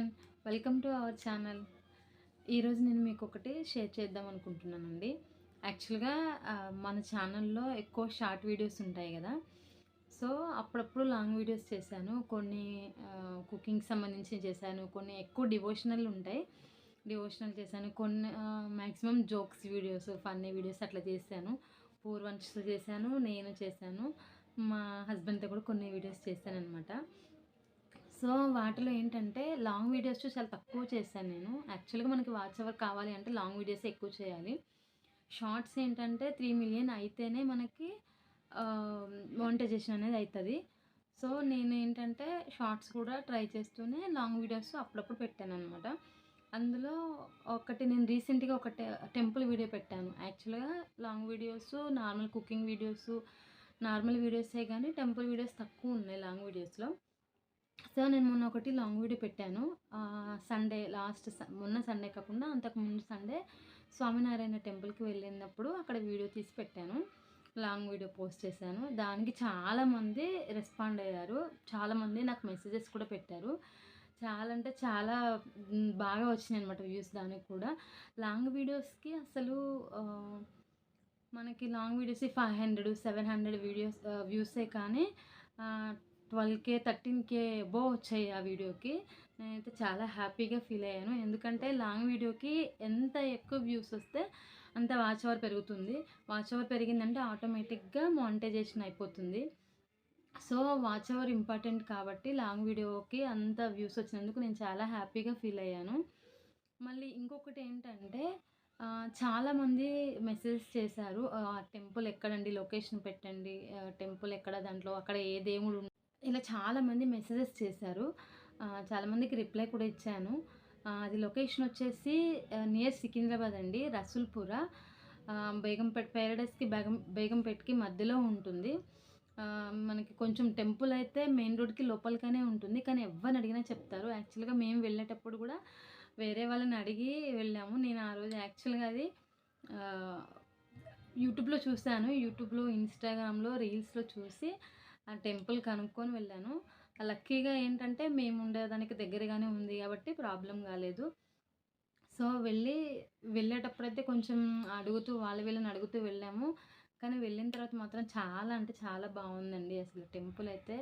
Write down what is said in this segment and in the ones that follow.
Everyone welcome to our channel ఈరోజు నేను మీకు ఒకటి షేర్ చేద్దాం అనుకుంటున్నానండి. యాక్చువల్గా మన ఛానల్లో ఎక్కువ షార్ట్ వీడియోస్ ఉంటాయి కదా. సో అప్పుడప్పుడు లాంగ్ వీడియోస్ చేశాను. కొన్ని కుకింగ్ సంబంధించి చేశాను. కొన్ని ఎక్కువ డివోషనల్ ఉంటాయి. డివోషనల్ చేశాను. కొన్ని maximum jokes videos funny videos అట్లా చేశాను. పూర్వంశ చేశాను. నేను చేశాను. మా హస్బెండ్తో కూడా కొన్ని వీడియోస్ చేశాను అనమాట సో వాటిలో ఏంటంటే లాంగ్ వీడియోస్ చాలా తక్కువ చేశాను నేను. యాక్చువల్గా మనకి వాచ్ అవర్ కావాలి అంటే లాంగ్ వీడియోస్ ఎక్కువ చేయాలి. షార్ట్స్ ఏంటంటే త్రీ మిలియన్ అయితేనే మనకి మోనిటైజేషన్ అనేది అవుతుంది సో నేను ఏంటంటే షార్ట్స్ కూడా ట్రై చేస్తూనే లాంగ్ వీడియోస్ అప్పుడప్పుడు పెట్టాను అనమాట అందులో ఒకటి నేను రీసెంట్గా ఒక టెంపుల్ వీడియో పెట్టాను. యాక్చువల్గా long videos normal cooking videos normal వీడియోసే కానీ టెంపుల్ వీడియోస్ తక్కువ ఉన్నాయి లాంగ్ వీడియోస్లో. సో నేను మొన్న ఒకటి లాంగ్ వీడియో పెట్టాను. సండే లాస్ట్ మొన్న సండే కాకుండా అంతకు ముందు సండే స్వామినారాయణ టెంపుల్కి వెళ్ళినప్పుడు అక్కడ వీడియో తీసి పెట్టాను. లాంగ్ వీడియో పోస్ట్ చేశాను. దానికి చాలామంది రెస్పాండ్ అయ్యారు. చాలామంది నాకు మెసేజెస్ కూడా పెట్టారు. చాలా అంటే చాలా బాగా వచ్చినాయి అనమాట వ్యూస్ దానికి కూడా. లాంగ్ వీడియోస్కి అసలు మనకి long videos five hundred seven hundred videos వ్యూసే కానీ twelve K thirteen K above వచ్చాయి ఆ వీడియోకి. నేనైతే చాలా హ్యాపీగా ఫీల్ అయ్యాను. ఎందుకంటే లాంగ్ వీడియోకి ఎంత ఎక్కువ వ్యూస్ వస్తే అంత వాచ్ అవర్ పెరుగుతుంది. వాచ్ అవర్ పెరిగిందంటే ఆటోమేటిక్గా మానిటైజేషన్ అయిపోతుంది. సో వాచ్ అవర్ ఇంపార్టెంట్ కాబట్టి లాంగ్ వీడియోకి అంత వ్యూస్ వచ్చినందుకు నేను చాలా హ్యాపీగా ఫీల్ అయ్యాను. మళ్ళీ ఇంకొకటి ఏంటంటే చాలామంది మెసేజ్ చేశారు టెంపుల్ ఎక్కడండి? లొకేషన్ పెట్టండి. టెంపుల్ ఎక్కడ? దాంట్లో అక్కడ ఏ దేవుడు ఇలా చాలామంది మెసేజెస్ చేశారు. చాలామందికి రిప్లై కూడా ఇచ్చాను. అది లొకేషన్ వచ్చేసి నియర్ సికింద్రాబాద్ అండి రసూల్పుర. బేగంపేట్ పేరడైస్కి బేగం బేగంపేట్కి మధ్యలో ఉంటుంది. మనకి కొంచెం టెంపుల్ అయితే మెయిన్ రోడ్కి లోపలికనే ఉంటుంది. కానీ ఎవరిని అడిగినా చెప్తారు. యాక్చువల్గా మేము వెళ్ళేటప్పుడు కూడా వేరే వాళ్ళని అడిగి వెళ్ళాము. నేను ఆ రోజు యాక్చువల్గా అది యూట్యూబ్లో చూశాను. యూట్యూబ్లో ఇన్స్టాగ్రామ్లో రీల్స్లో చూసి ఆ టెంపుల్ కనుక్కొని వెళ్ళాను. లక్కీగా ఏంటంటే మేము ఉండేదానికి దగ్గరగానే ఉంది కాబట్టి ప్రాబ్లం కాలేదు. సో వెళ్ళి వెళ్ళేటప్పుడైతే కొంచెం అడుగుతూ వాళ్ళ వీళ్ళని అడుగుతూ వెళ్ళాము. కానీ వెళ్ళిన తర్వాత మాత్రం చాలా అంటే చాలా బాగుందండి అసలు టెంపుల్ అయితే.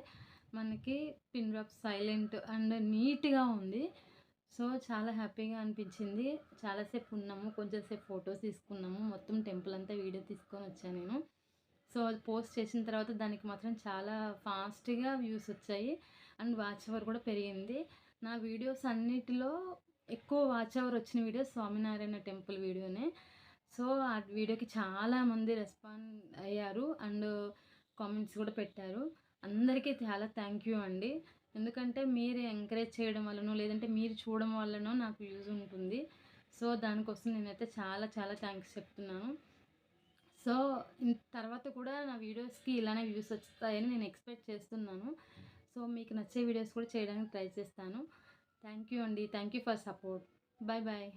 మనకి పిన్ డ్రాప్ సైలెంట్ అండ్ నీట్గా ఉంది. సో చాలా హ్యాపీగా అనిపించింది. చాలాసేపు ఉన్నాము కొంచెంసేపు ఫొటోస్ తీసుకున్నాము. మొత్తం టెంపుల్ అంతా వీడియో తీసుకొని వచ్చాను నేను. సో అది పోస్ట్ చేసిన తర్వాత దానికి మాత్రం చాలా ఫాస్ట్గా వ్యూస్ వచ్చాయి. అండ్ వాచ్ అవర్ కూడా పెరిగింది. నా వీడియోస్ అన్నిటిలో ఎక్కువ వాచ్ అవర్ వచ్చిన వీడియో స్వామినారాయణ టెంపుల్ వీడియోనే. సో ఆ వీడియోకి చాలామంది రెస్పాండ్ అయ్యారు. అండ్ కామెంట్స్ కూడా పెట్టారు. అందరికీ చాలా థ్యాంక్ యూ అండి. ఎందుకంటే మీరు ఎంకరేజ్ చేయడం వల్లనో లేదంటే మీరు చూడడం వల్లనో నాకు యూజ్ ఉంటుంది. సో దానికోసం నేనైతే చాలా చాలా థ్యాంక్స్ చెప్తున్నాను. సో తర్వాత కూడా నా వీడియోస్కి ఇలానే వ్యూస్ వస్తాయని నేను ఎక్స్పెక్ట్ చేస్తున్నాను. సో మీకు నచ్చే వీడియోస్ కూడా చేయడానికి ట్రై చేస్తాను. థ్యాంక్ యూ అండి. Thank you for support. Bye bye